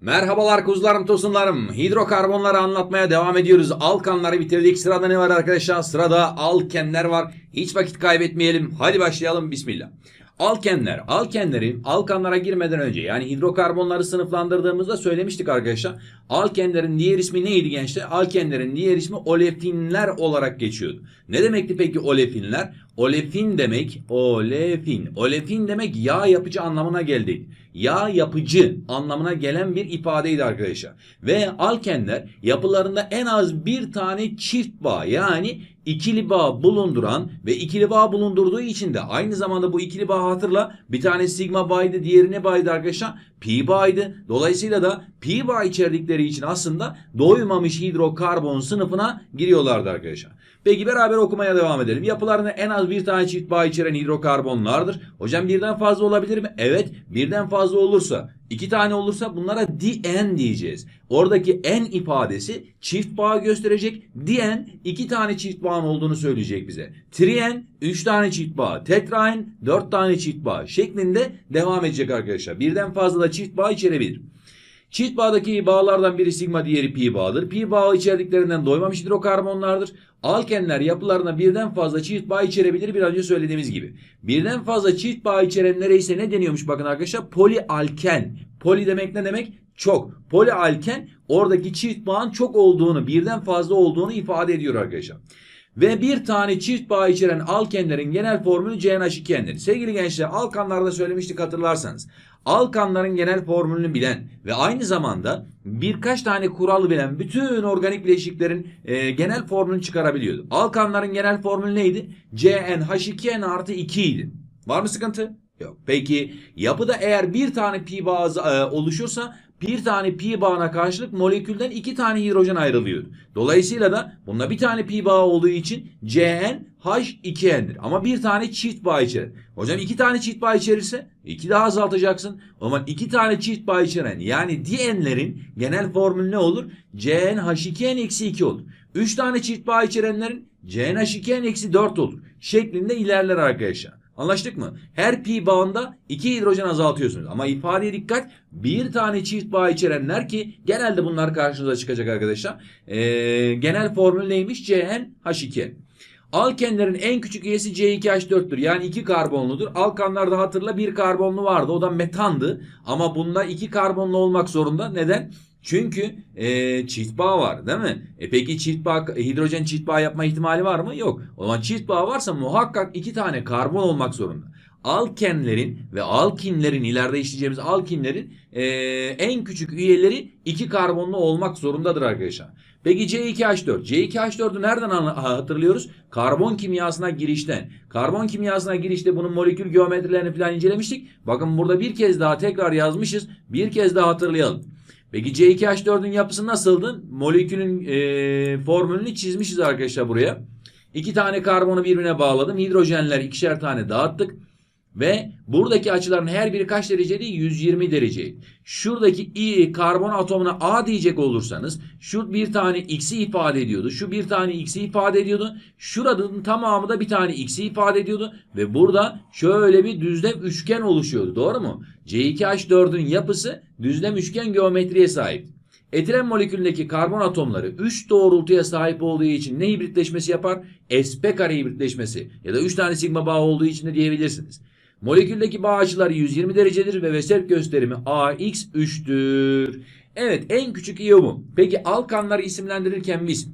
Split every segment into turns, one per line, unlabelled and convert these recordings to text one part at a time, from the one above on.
Merhabalar kuzularım tosunlarım. Hidrokarbonları anlatmaya devam ediyoruz. Alkanları bitirdik. Sırada ne var arkadaşlar? Sırada alkenler var. Hiç vakit kaybetmeyelim. Hadi başlayalım. Bismillah. Alkenler. Alkenlerin alkanlara girmeden önce yani hidrokarbonları sınıflandırdığımızda söylemiştik arkadaşlar. Alkenlerin diğer ismi neydi gençler? Alkenlerin diğer ismi olefinler olarak geçiyordu. Ne demekti peki olefinler? Olefin demek, olefin. Olefin demek yağ yapıcı anlamına geldi. Yağ yapıcı anlamına gelen bir ifadeydi arkadaşlar. Ve alkenler yapılarında en az bir tane çift bağ yani ikili bağ bulunduran ve ikili bağ bulundurduğu için de aynı zamanda bu ikili bağ hatırla bir tane sigma bağıydı diğeri ne bağıydı arkadaşlar? Pi bağıydı. Dolayısıyla da pi bağ içerdikleri için aslında doymamış hidrokarbon sınıfına giriyorlardı arkadaşlar. Peki beraber okumaya devam edelim. Yapılarında en az bir tane çift bağ içeren hidrokarbonlardır. Hocam birden fazla olabilir mi? Evet birden fazla olursa iki tane olursa bunlara dien diyeceğiz. Oradaki en ifadesi çift bağ gösterecek. Dien iki tane çift bağın olduğunu söyleyecek bize. Trien üç tane çift bağ. Tetraen dört tane çift bağ şeklinde devam edecek arkadaşlar. Birden fazla da çift bağ içerebilir. Çift bağdaki bağlardan biri sigma diğeri pi bağıdır. Pi bağı içerdiklerinden doymamış hidrokarbonlardır. Alkenler yapılarına birden fazla çift bağ içerebilir biraz önce söylediğimiz gibi. Birden fazla çift bağ içerenlere ise ne deniyormuş bakın arkadaşlar? Polialken. Poli demek ne demek? Çok. Polialken oradaki çift bağın çok olduğunu, birden fazla olduğunu ifade ediyor arkadaşlar. Ve bir tane çift bağ içeren alkenlerin genel formülü CnH2n'dir. Sevgili gençler alkanlarda söylemiştik hatırlarsanız. Alkanların genel formülünü bilen ve aynı zamanda birkaç tane kuralı bilen bütün organik bileşiklerin e, genel formülünü çıkarabiliyordu. Alkanların genel formülü neydi? CnH2n artı 2 idi. Var mı sıkıntı? Yok. Peki yapıda eğer bir tane pi bağı e, oluşursa bir tane pi bağına karşılık molekülden iki tane hidrojen ayrılıyor. Dolayısıyla da bunda bir tane pi bağı olduğu için CnH2n'dir. Ama bir tane çift bağ içerir. Hocam iki tane çift bağ içerirse iki daha azaltacaksın. O zaman iki tane çift bağ içeren yani dienlerin genel formülü ne olur? CnH2n eksi 2 olur. Üç tane çift bağ içerenlerin CnH2n eksi 4 olur. Şeklinde ilerler arkadaşlar. Anlaştık mı? Her pi bağında iki hidrojen azaltıyorsunuz. Ama ifadeye dikkat. Bir tane çift bağ içerenler ki genelde bunlar karşınıza çıkacak arkadaşlar. Ee, genel formül neymiş? CnH2. Alkenlerin en küçük üyesi C2H4'tür. Yani iki karbonludur. Alkanlarda hatırla bir karbonlu vardı. O da metandı. Ama bunda iki karbonlu olmak zorunda. Neden? Çünkü e, çift bağ var değil mi? E peki çift bağ, hidrojen çift bağ yapma ihtimali var mı? Yok. O zaman çift bağ varsa muhakkak iki tane karbon olmak zorunda. Alkenlerin ve alkinlerin ileride işleyeceğimiz alkinlerin e, en küçük üyeleri iki karbonlu olmak zorundadır arkadaşlar. Peki C2H4. C2H4'ü nereden hatırlıyoruz? Karbon kimyasına girişten. Karbon kimyasına girişte bunun molekül geometrilerini falan incelemiştik. Bakın burada bir kez daha tekrar yazmışız. Bir kez daha hatırlayalım. Peki C2H4'ün yapısı nasıldı? Molekülün e, formülünü çizmişiz arkadaşlar buraya. İki tane karbonu birbirine bağladım. Hidrojenler ikişer tane dağıttık. Ve buradaki açıların her biri kaç dereceydi? 120 derece. Şuradaki i karbon atomuna A diyecek olursanız şu bir tane x'i ifade ediyordu. Şu bir tane x'i ifade ediyordu. Şuranın tamamı da bir tane x'i ifade ediyordu. Ve burada şöyle bir düzlem üçgen oluşuyordu. Doğru mu? C2H4'ün yapısı düzlem üçgen geometriye sahip. Etilen molekülündeki karbon atomları 3 doğrultuya sahip olduğu için ne hibritleşmesi yapar? sp kare hibritleşmesi ya da 3 tane sigma bağı olduğu için de diyebilirsiniz. Moleküldeki bağ açıları 120 derecedir ve Vesel gösterimi AX 3'tür. Evet en küçük iyi bu. Peki alkanları isimlendirirken biz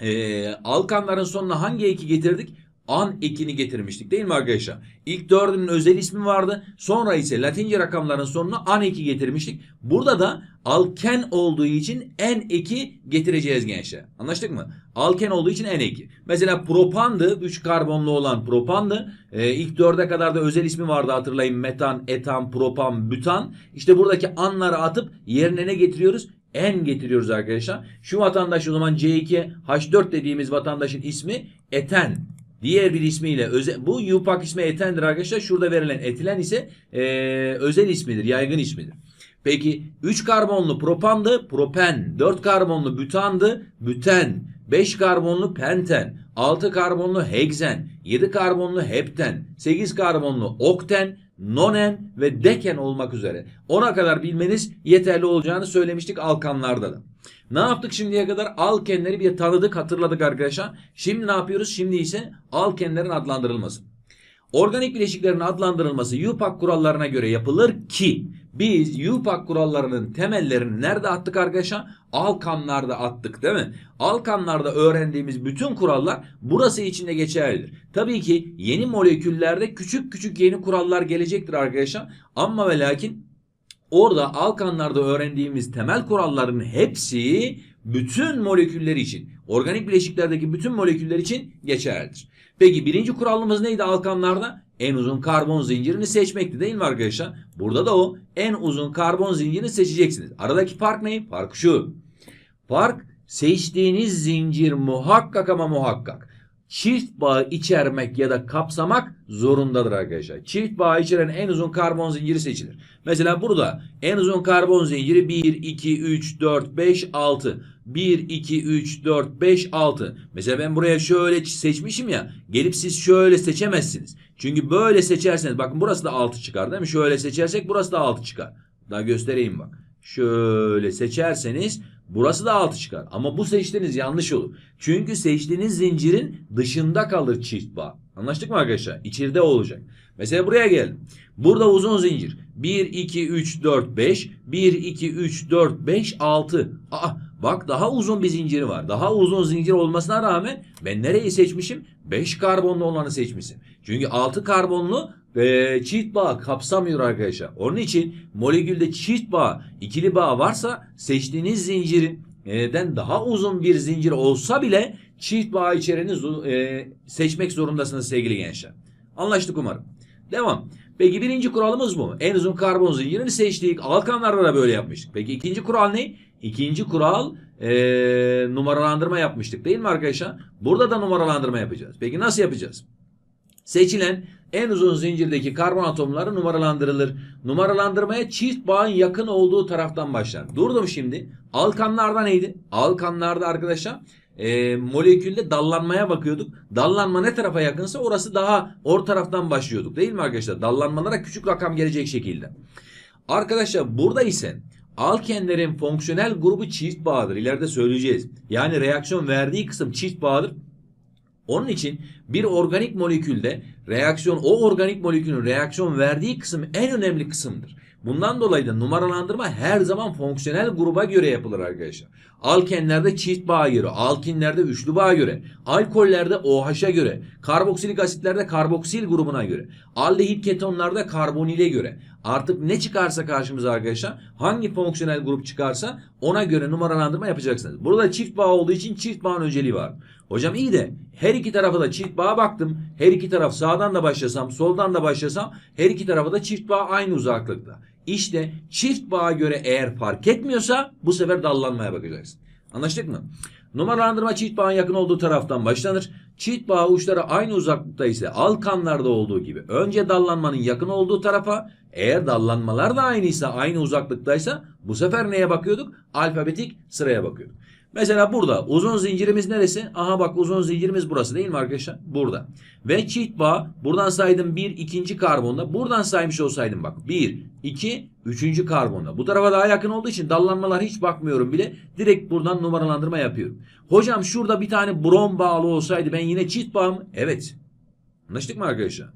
e, alkanların sonuna hangi eki getirdik? An ekini getirmiştik değil mi arkadaşlar? İlk dördünün özel ismi vardı. Sonra ise latince rakamların sonuna an eki getirmiştik. Burada da alken olduğu için en eki getireceğiz gençler. Anlaştık mı? Alken olduğu için en eki. Mesela propandı. 3 karbonlu olan propandı. Ee, ilk dörde kadar da özel ismi vardı hatırlayın. Metan, etan, propan, bütan. İşte buradaki anları atıp yerine ne getiriyoruz? En getiriyoruz arkadaşlar. Şu vatandaş o zaman C2H4 dediğimiz vatandaşın ismi eten. Diğer bir ismiyle özel, bu yupak ismi etendir arkadaşlar. Şurada verilen etilen ise e, özel ismidir, yaygın ismidir. Peki 3 karbonlu propandı, propen. 4 karbonlu bütandı, büten. 5 karbonlu penten, 6 karbonlu heksen, 7 karbonlu hepten, 8 karbonlu okten, nonen ve deken olmak üzere 10'a kadar bilmeniz yeterli olacağını söylemiştik alkanlarda da. Ne yaptık şimdiye kadar? Alkenleri bir tanıdık, hatırladık arkadaşlar. Şimdi ne yapıyoruz? Şimdi ise alkenlerin adlandırılması. Organik bileşiklerin adlandırılması UPAC kurallarına göre yapılır ki biz UPAC kurallarının temellerini nerede attık arkadaşlar? Alkanlarda attık değil mi? Alkanlarda öğrendiğimiz bütün kurallar burası için de geçerlidir. Tabii ki yeni moleküllerde küçük küçük yeni kurallar gelecektir arkadaşlar. Ama ve lakin orada alkanlarda öğrendiğimiz temel kuralların hepsi bütün moleküller için, organik bileşiklerdeki bütün moleküller için geçerlidir. Peki birinci kuralımız neydi alkanlarda? En uzun karbon zincirini seçmekti değil mi arkadaşlar? Burada da o en uzun karbon zincirini seçeceksiniz. Aradaki fark ne? Fark şu. Fark seçtiğiniz zincir muhakkak ama muhakkak çift bağ içermek ya da kapsamak zorundadır arkadaşlar. Çift bağ içeren en uzun karbon zinciri seçilir. Mesela burada en uzun karbon zinciri 1, 2, 3, 4, 5, 6. 1, 2, 3, 4, 5, 6. Mesela ben buraya şöyle seçmişim ya. Gelip siz şöyle seçemezsiniz. Çünkü böyle seçerseniz bakın burası da 6 çıkar değil mi? Şöyle seçersek burası da 6 çıkar. Daha göstereyim bak. Şöyle seçerseniz burası da 6 çıkar. Ama bu seçtiğiniz yanlış olur. Çünkü seçtiğiniz zincirin dışında kalır çift bağ. Anlaştık mı arkadaşlar? İçeride olacak. Mesela buraya geldim. Burada uzun zincir. 1, 2, 3, 4, 5. 1, 2, 3, 4, 5, 6. Aa bak daha uzun bir zinciri var. Daha uzun zincir olmasına rağmen ben nereyi seçmişim? 5 karbonlu olanı seçmişim. Çünkü 6 karbonlu e, çift bağ kapsamıyor arkadaşlar. Onun için molekülde çift bağ, ikili bağ varsa seçtiğiniz zincirin neden daha uzun bir zincir olsa bile çift bağ içereni e, seçmek zorundasınız sevgili gençler. Anlaştık umarım. Devam. Peki birinci kuralımız bu. En uzun karbon zincirini seçtik. Alkanlarda da böyle yapmıştık. Peki ikinci kural ne? İkinci kural e, numaralandırma yapmıştık değil mi arkadaşlar? Burada da numaralandırma yapacağız. Peki nasıl yapacağız? Seçilen en uzun zincirdeki karbon atomları numaralandırılır. Numaralandırmaya çift bağın yakın olduğu taraftan başlar. Durdum şimdi. Alkanlarda neydi? Alkanlarda arkadaşlar e, molekülde dallanmaya bakıyorduk. Dallanma ne tarafa yakınsa orası daha or taraftan başlıyorduk değil mi arkadaşlar? Dallanmalara küçük rakam gelecek şekilde. Arkadaşlar burada ise alkenlerin fonksiyonel grubu çift bağdır. İleride söyleyeceğiz. Yani reaksiyon verdiği kısım çift bağdır. Onun için bir organik molekülde reaksiyon o organik molekülün reaksiyon verdiği kısım en önemli kısımdır. Bundan dolayı da numaralandırma her zaman fonksiyonel gruba göre yapılır arkadaşlar. Alkenlerde çift bağ göre, alkinlerde üçlü bağ göre, alkollerde OH'a göre, karboksilik asitlerde karboksil grubuna göre, aldehit ketonlarda karbonile göre. Artık ne çıkarsa karşımıza arkadaşlar, hangi fonksiyonel grup çıkarsa ona göre numaralandırma yapacaksınız. Burada çift bağ olduğu için çift bağın önceliği var. Hocam iyi de her iki tarafa da çift bağ baktım. Her iki taraf sağdan da başlasam, soldan da başlasam her iki tarafa da çift bağ aynı uzaklıkta. İşte çift bağa göre eğer fark etmiyorsa bu sefer dallanmaya bakacaksın. Anlaştık mı? Numaralandırma çift bağın yakın olduğu taraftan başlanır. Çift bağ uçları aynı uzaklıkta ise alkanlarda olduğu gibi önce dallanmanın yakın olduğu tarafa eğer dallanmalar da aynıysa aynı uzaklıktaysa bu sefer neye bakıyorduk? Alfabetik sıraya bakıyorduk. Mesela burada uzun zincirimiz neresi? Aha bak uzun zincirimiz burası değil mi arkadaşlar? Burada. Ve çift bağ buradan saydım 1 ikinci karbonda. Buradan saymış olsaydım bak 1 2 üçüncü karbonda. Bu tarafa daha yakın olduğu için dallanmalar hiç bakmıyorum bile. Direkt buradan numaralandırma yapıyorum. Hocam şurada bir tane brom bağlı olsaydı ben yine çift bağ mı? Evet. Anlaştık mı arkadaşlar?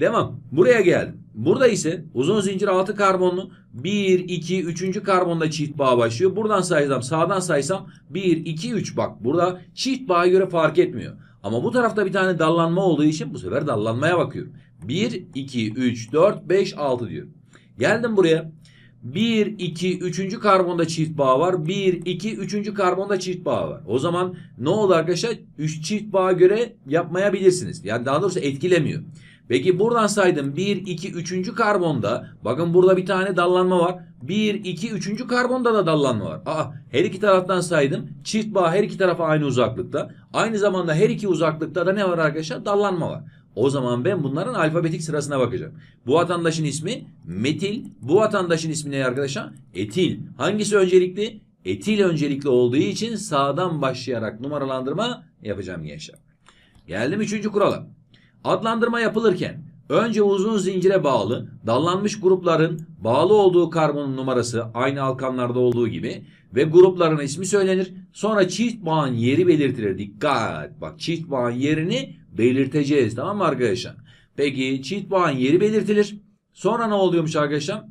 Devam. Buraya geldim. Burada ise uzun zincir 6 karbonlu 1, 2, 3. karbonda çift bağ başlıyor. Buradan saysam sağdan saysam 1, 2, 3 bak burada çift bağa göre fark etmiyor. Ama bu tarafta bir tane dallanma olduğu için bu sefer dallanmaya bakıyorum. 1, 2, 3, 4, 5, 6 diyor. Geldim buraya. 1, 2, 3. karbonda çift bağ var. 1, 2, 3. karbonda çift bağ var. O zaman ne oldu arkadaşlar? 3 çift bağa göre yapmayabilirsiniz. Yani daha doğrusu etkilemiyor. Peki buradan saydım 1, 2, 3. karbonda bakın burada bir tane dallanma var. 1, 2, 3. karbonda da dallanma var. Aa, her iki taraftan saydım. Çift bağ her iki tarafa aynı uzaklıkta. Aynı zamanda her iki uzaklıkta da ne var arkadaşlar? Dallanma var. O zaman ben bunların alfabetik sırasına bakacağım. Bu vatandaşın ismi metil. Bu vatandaşın ismi ne arkadaşlar? Etil. Hangisi öncelikli? etil öncelikli olduğu için sağdan başlayarak numaralandırma yapacağım gençler. Geldim üçüncü kurala. Adlandırma yapılırken önce uzun zincire bağlı dallanmış grupların bağlı olduğu karbonun numarası aynı alkanlarda olduğu gibi ve grupların ismi söylenir. Sonra çift bağın yeri belirtilir. Dikkat bak çift bağın yerini belirteceğiz tamam mı arkadaşlar? Peki çift bağın yeri belirtilir. Sonra ne oluyormuş arkadaşlar?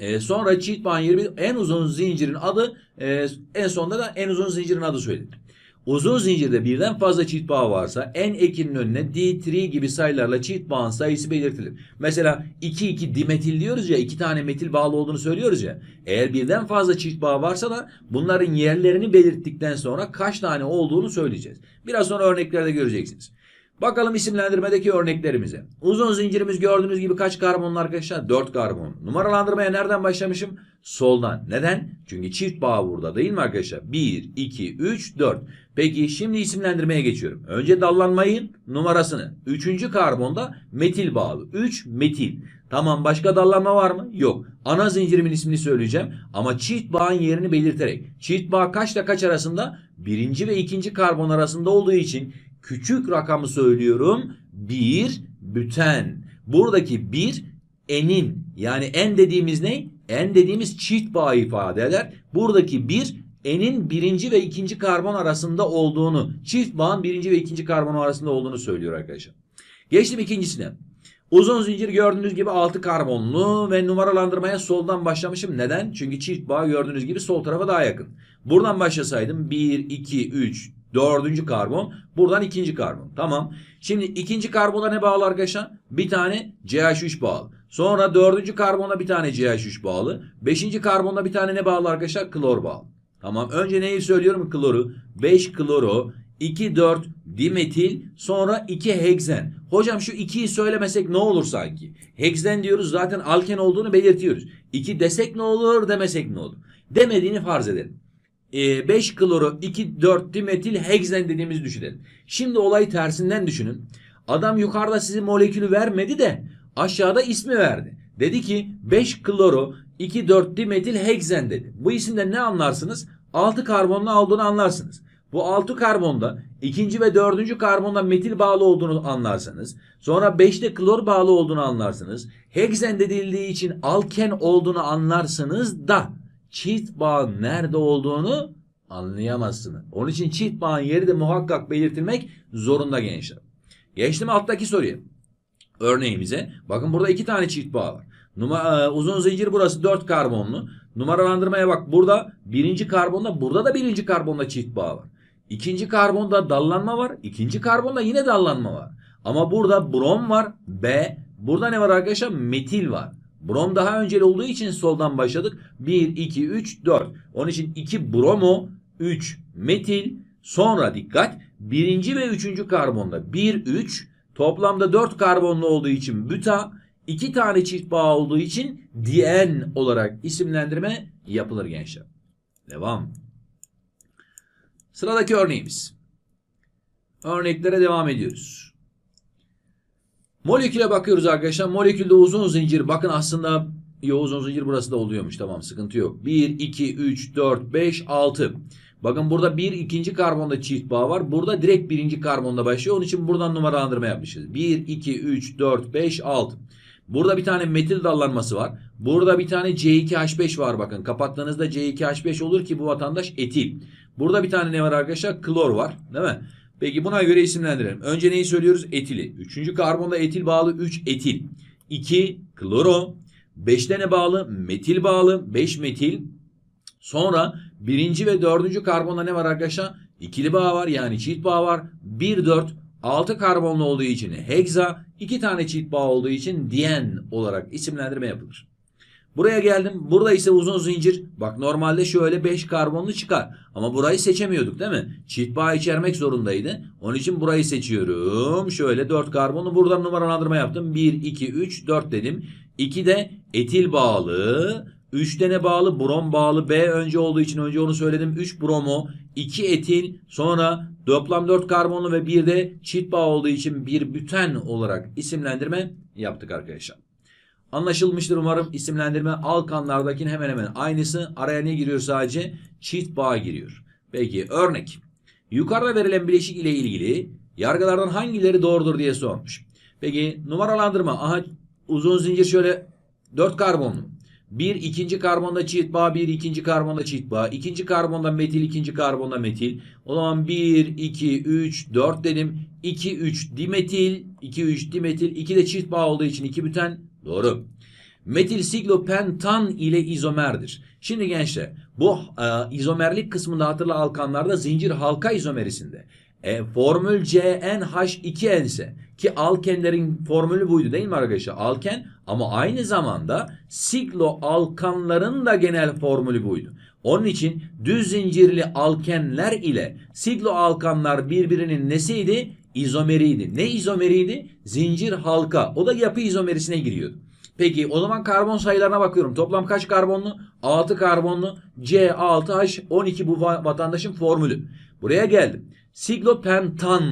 Ee, sonra bağın yeri bel- en uzun zincirin adı e, en sonunda da en uzun zincirin adı söylenir. Uzun zincirde birden fazla çift bağ varsa en ekinin önüne D3 gibi sayılarla çift bağın sayısı belirtilir. Mesela 2-2 dimetil diyoruz ya iki tane metil bağlı olduğunu söylüyoruz ya. Eğer birden fazla çift bağ varsa da bunların yerlerini belirttikten sonra kaç tane olduğunu söyleyeceğiz. Biraz sonra örneklerde göreceksiniz. Bakalım isimlendirmedeki örneklerimize. Uzun zincirimiz gördüğünüz gibi kaç karbonlu arkadaşlar? 4 karbon. Numaralandırmaya nereden başlamışım? Soldan. Neden? Çünkü çift bağ burada değil mi arkadaşlar? 1, 2, 3, 4. Peki şimdi isimlendirmeye geçiyorum. Önce dallanmayın numarasını. Üçüncü karbonda metil bağlı. 3 metil. Tamam başka dallanma var mı? Yok. Ana zincirimin ismini söyleyeceğim ama çift bağın yerini belirterek. Çift bağ kaçla kaç arasında? Birinci ve ikinci karbon arasında olduğu için küçük rakamı söylüyorum. Bir büten. Buradaki bir enin yani en dediğimiz ne? En dediğimiz çift bağ ifade eder. Buradaki bir enin birinci ve ikinci karbon arasında olduğunu, çift bağın birinci ve ikinci karbon arasında olduğunu söylüyor arkadaşlar. Geçtim ikincisine. Uzun zincir gördüğünüz gibi 6 karbonlu ve numaralandırmaya soldan başlamışım. Neden? Çünkü çift bağ gördüğünüz gibi sol tarafa daha yakın. Buradan başlasaydım 1, 2, 3, dördüncü karbon. Buradan ikinci karbon. Tamam. Şimdi ikinci karbona ne bağlı arkadaşlar? Bir tane CH3 bağlı. Sonra dördüncü karbona bir tane CH3 bağlı. Beşinci karbonda bir tane ne bağlı arkadaşlar? Klor bağlı. Tamam. Önce neyi söylüyorum? Kloru. 5 kloro, 2 4 dimetil, sonra 2 heksen. Hocam şu 2'yi söylemesek ne olur sanki? Heksen diyoruz zaten alken olduğunu belirtiyoruz. 2 desek ne olur, demesek ne olur? Demediğini farz edelim. 5 kloro 2 4 dimetil heksen dediğimizi düşünelim. Şimdi olayı tersinden düşünün. Adam yukarıda size molekülü vermedi de aşağıda ismi verdi. Dedi ki 5 kloro 2 4 dimetil heksen dedi. Bu isimden ne anlarsınız? 6 karbonlu olduğunu anlarsınız. Bu 6 karbonda ikinci ve dördüncü karbonda metil bağlı olduğunu anlarsanız sonra 5'te klor bağlı olduğunu anlarsınız. Heksen denildiği için alken olduğunu anlarsınız da çift bağın nerede olduğunu anlayamazsınız. Onun için çift bağın yeri de muhakkak belirtilmek zorunda gençler. Geçtim alttaki soruya. Örneğimize. Bakın burada iki tane çift bağ var. Numara, e, uzun zincir burası 4 karbonlu. Numaralandırmaya bak. Burada birinci karbonda burada da birinci karbonda çift bağ var. İkinci karbonda dallanma var. İkinci karbonda yine dallanma var. Ama burada brom var. B. Burada ne var arkadaşlar? Metil var. Brom daha önceli olduğu için soldan başladık. 1, 2, 3, 4. Onun için 2 bromo, 3 metil. Sonra dikkat. Birinci ve üçüncü karbonda 1, 3. Toplamda 4 karbonlu olduğu için büta. 2 tane çift bağ olduğu için dien olarak isimlendirme yapılır gençler. Devam. Sıradaki örneğimiz. Örneklere devam ediyoruz. Moleküle bakıyoruz arkadaşlar. Molekülde uzun zincir. Bakın aslında yo uzun zincir burası da oluyormuş. Tamam sıkıntı yok. 1, 2, 3, 4, 5, 6. Bakın burada bir ikinci karbonda çift bağ var. Burada direkt birinci karbonda başlıyor. Onun için buradan numaralandırma yapmışız. 1, 2, 3, 4, 5, 6. Burada bir tane metil dallanması var. Burada bir tane C2H5 var bakın. Kapattığınızda C2H5 olur ki bu vatandaş etil. Burada bir tane ne var arkadaşlar? Klor var. Değil mi? Peki buna göre isimlendirelim. Önce neyi söylüyoruz? Etili. Üçüncü karbonda etil bağlı 3 etil. 2 kloro. 5'te ne bağlı? Metil bağlı. 5 metil. Sonra birinci ve dördüncü karbonda ne var arkadaşlar? İkili bağ var yani çift bağ var. 1 4 6 karbonlu olduğu için heksa, 2 tane çift bağ olduğu için dien olarak isimlendirme yapılır. Buraya geldim. Burada ise uzun zincir. Bak normalde şöyle 5 karbonlu çıkar. Ama burayı seçemiyorduk değil mi? Çift bağ içermek zorundaydı. Onun için burayı seçiyorum. Şöyle 4 karbonlu buradan numaralandırma yaptım. 1, 2, 3, 4 dedim. 2 de etil bağlı. 3 tane bağlı brom bağlı B önce olduğu için önce onu söyledim. 3 bromo, 2 etil, sonra toplam 4 karbonlu ve bir de çift bağ olduğu için bir büten olarak isimlendirme yaptık arkadaşlar. Anlaşılmıştır umarım. İsimlendirme alkanlardakinin hemen hemen aynısı. Araya ne giriyor sadece? Çift bağ giriyor. Peki örnek. Yukarıda verilen bileşik ile ilgili yargılardan hangileri doğrudur diye sormuş. Peki numaralandırma. Aha uzun zincir şöyle 4 karbonlu. Bir ikinci karbonda çift bağ, bir ikinci karbonda çift bağ. ikinci karbonda metil, ikinci karbonda metil. O zaman 1, 2, 3, 4 dedim. 2, 3 dimetil, 2, 3 dimetil. 2 de çift bağ olduğu için 2 büten. Doğru. Metil siklopentan ile izomerdir. Şimdi gençler bu e, izomerlik kısmında hatırla alkanlarda zincir halka izomerisinde. E, formül CnH2n ise ki alkenlerin formülü buydu değil mi arkadaşlar? Alken ama aynı zamanda siklo alkanların da genel formülü buydu. Onun için düz zincirli alkenler ile siklo alkanlar birbirinin nesiydi? İzomeriydi. Ne izomeriydi? Zincir halka. O da yapı izomerisine giriyordu. Peki o zaman karbon sayılarına bakıyorum. Toplam kaç karbonlu? 6 karbonlu. C6H12 bu vatandaşın formülü. Buraya geldim. Siklopentan.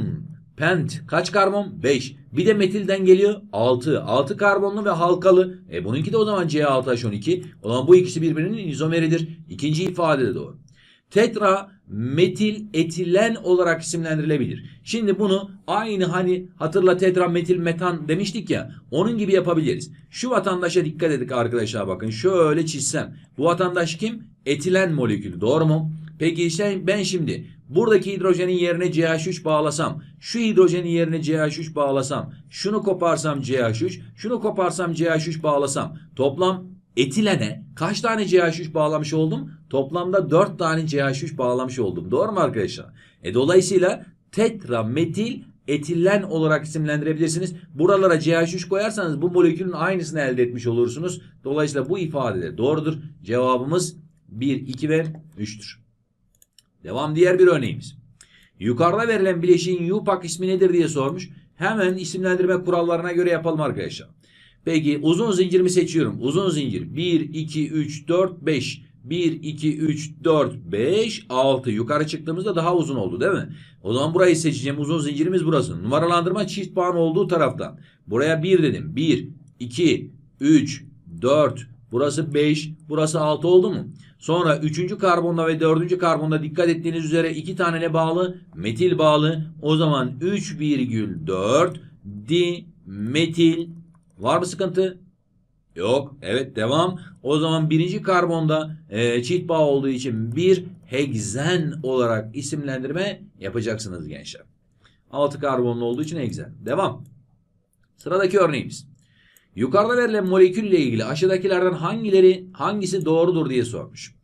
Pent kaç karbon? 5. Bir de metilden geliyor 6. 6 karbonlu ve halkalı. E bununki de o zaman C6H12. O zaman bu ikisi birbirinin izomeridir. İkinci ifade de doğru. Tetra metil etilen olarak isimlendirilebilir. Şimdi bunu aynı hani hatırla tetra metil metan demiştik ya onun gibi yapabiliriz. Şu vatandaşa dikkat edin arkadaşlar bakın şöyle çizsem. Bu vatandaş kim? Etilen molekülü doğru mu? Peki işte ben şimdi buradaki hidrojenin yerine CH3 bağlasam, şu hidrojenin yerine CH3 bağlasam, şunu koparsam CH3, şunu koparsam CH3 bağlasam toplam etilene kaç tane CH3 bağlamış oldum? Toplamda 4 tane CH3 bağlamış oldum. Doğru mu arkadaşlar? E dolayısıyla tetrametil etilen olarak isimlendirebilirsiniz. Buralara CH3 koyarsanız bu molekülün aynısını elde etmiş olursunuz. Dolayısıyla bu ifade de doğrudur. Cevabımız 1, 2 ve 3'tür. Devam diğer bir örneğimiz. Yukarıda verilen bileşiğin UPAC ismi nedir diye sormuş. Hemen isimlendirme kurallarına göre yapalım arkadaşlar. Peki uzun zincirimi seçiyorum. Uzun zincir 1, 2, 3, 4, 5. 1, 2, 3, 4, 5, 6. Yukarı çıktığımızda daha uzun oldu değil mi? O zaman burayı seçeceğim. Uzun zincirimiz burası. Numaralandırma çift bağın olduğu taraftan. Buraya 1 dedim. 1, 2, 3, 4. Burası 5. Burası 6 oldu mu? Sonra 3. karbonda ve 4. karbonda dikkat ettiğiniz üzere 2 tane ne bağlı? Metil bağlı. O zaman 3,4 di metil Var mı sıkıntı? Yok. Evet devam. O zaman birinci karbonda e, çift bağ olduğu için bir hegzen olarak isimlendirme yapacaksınız gençler. 6 karbonlu olduğu için hegzen. Devam. Sıradaki örneğimiz. Yukarıda verilen molekülle ilgili aşağıdakilerden hangileri hangisi doğrudur diye sormuş.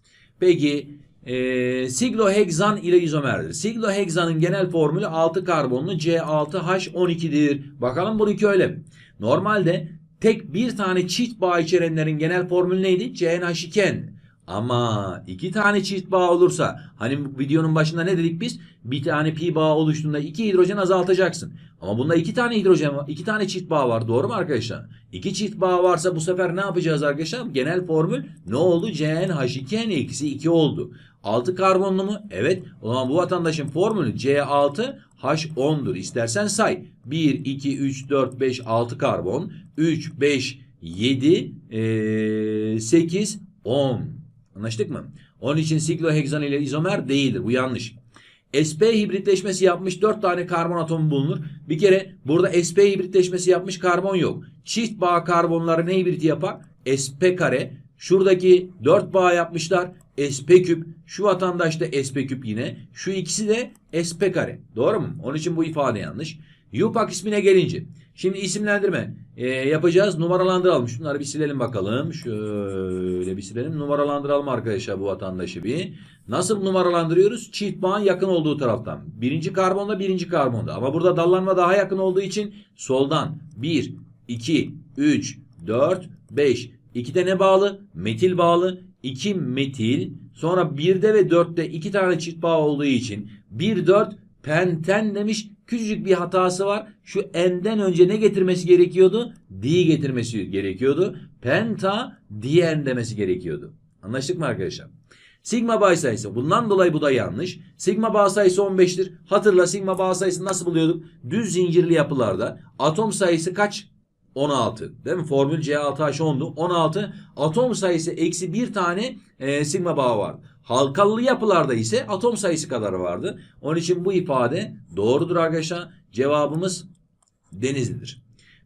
Peki e, sigloheksan ile izomerdir. Sigloheksanın genel formülü 6 karbonlu C6H12'dir. Bakalım bununki öyle mi? Normalde tek bir tane çift bağ içerenlerin genel formülü neydi? CnH2n. Ama iki tane çift bağ olursa hani videonun başında ne dedik biz? Bir tane pi bağ oluştuğunda iki hidrojen azaltacaksın. Ama bunda iki tane hidrojen var. iki tane çift bağ var. Doğru mu arkadaşlar? İki çift bağ varsa bu sefer ne yapacağız arkadaşlar? Genel formül ne oldu? CnH2n eksi 2 oldu. 6 karbonlu mu? Evet. O zaman bu vatandaşın formülü C6 H10'dur. İstersen say. 1, 2, 3, 4, 5, 6 karbon. 3, 5, 7, ee, 8, 10. Anlaştık mı? Onun için sikloheksan ile izomer değildir. Bu yanlış. sp hibritleşmesi yapmış 4 tane karbon atomu bulunur. Bir kere burada sp hibritleşmesi yapmış karbon yok. Çift bağ karbonları ne hibriti yapar? sp kare. Şuradaki 4 bağ yapmışlar. sp küp. Şu vatandaş da sp küp yine. Şu ikisi de sp kare. Doğru mu? Onun için bu ifade yanlış. UPAC ismine gelince. Şimdi isimlendirme e, yapacağız. Numaralandıralım. Şunları bir silelim bakalım. Şöyle bir silelim. Numaralandıralım arkadaşlar bu vatandaşı bir. Nasıl numaralandırıyoruz? Çift bağın yakın olduğu taraftan. Birinci karbonda birinci karbonda. Ama burada dallanma daha yakın olduğu için soldan. 1, 2, 3, 4, 5. 2'de ne bağlı? Metil bağlı. 2 metil. Sonra 1'de ve 4'te 2 tane çift bağ olduğu için 1, 4 penten demiş. Küçücük bir hatası var. Şu n'den önce ne getirmesi gerekiyordu? Di getirmesi gerekiyordu. Penta dien demesi gerekiyordu. Anlaştık mı arkadaşlar? Sigma bağ sayısı. Bundan dolayı bu da yanlış. Sigma bağ sayısı 15'tir. Hatırla sigma bağ sayısını nasıl buluyorduk? Düz zincirli yapılarda atom sayısı kaç? 16. Değil mi? Formül C6H10'du. 16. Atom sayısı eksi bir tane e, sigma bağı var. Halkalı yapılarda ise atom sayısı kadar vardı. Onun için bu ifade doğrudur arkadaşlar. Cevabımız Denizli'dir.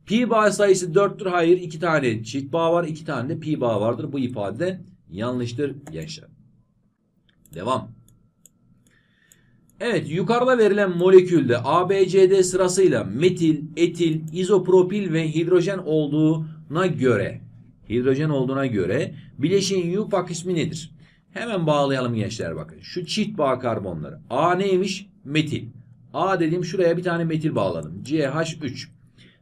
Pi bağı sayısı 4'tür. Hayır. 2 tane çift bağ var. 2 tane de pi bağı vardır. Bu ifade de yanlıştır gençler. Devam. Evet yukarıda verilen molekülde A, B, C, D sırasıyla metil, etil, izopropil ve hidrojen olduğuna göre hidrojen olduğuna göre bileşiğin yupak ismi nedir? Hemen bağlayalım gençler bakın. Şu çift bağ karbonları. A neymiş? Metil. A dediğim şuraya bir tane metil bağladım. CH3.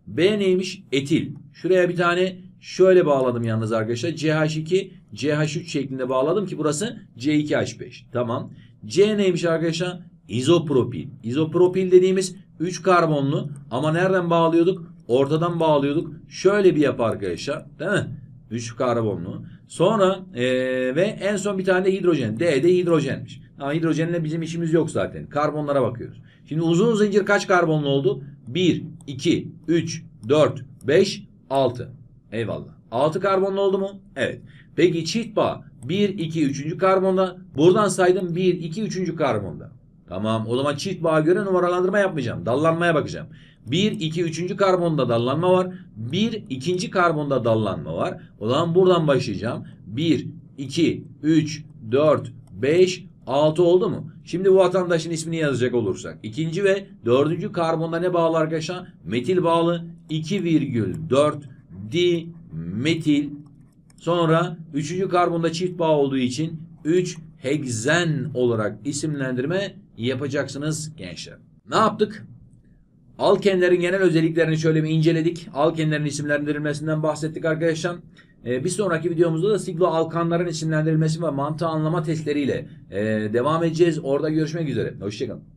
B neymiş? Etil. Şuraya bir tane şöyle bağladım yalnız arkadaşlar. CH2, CH3 şeklinde bağladım ki burası C2H5. Tamam. C neymiş arkadaşlar? İzopropil. İzopropil dediğimiz 3 karbonlu ama nereden bağlıyorduk? Ortadan bağlıyorduk. Şöyle bir yapı arkadaşlar. Değil mi? 3 karbonlu. Sonra eee, ve en son bir tane de hidrojen. D de hidrojenmiş. Ama hidrojenle bizim işimiz yok zaten. Karbonlara bakıyoruz. Şimdi uzun zincir kaç karbonlu oldu? 1, 2, 3, 4, 5, 6. Eyvallah. 6 karbonlu oldu mu? Evet. Peki çift bağ 1, 2, 3. karbonda. Buradan saydım 1, 2, 3. karbonda. Tamam o zaman çift bağa göre numaralandırma yapmayacağım. Dallanmaya bakacağım. 1, 2, 3. karbonda dallanma var. 1, 2. karbonda dallanma var. O zaman buradan başlayacağım. 1, 2, 3, 4, 5, 6 oldu mu? Şimdi bu vatandaşın ismini yazacak olursak. ikinci ve dördüncü karbonda ne bağlı arkadaşlar? Metil bağlı. 2,4 di metil. Sonra üçüncü karbonda çift bağ olduğu için 3 hegzen olarak isimlendirme yapacaksınız gençler. Ne yaptık? Alkenlerin genel özelliklerini şöyle bir inceledik. Alkenlerin isimlendirilmesinden bahsettik arkadaşlar. Ee, bir sonraki videomuzda da siglo alkanların isimlendirilmesi ve mantığı anlama testleriyle ee, devam edeceğiz. Orada görüşmek üzere. Hoşçakalın.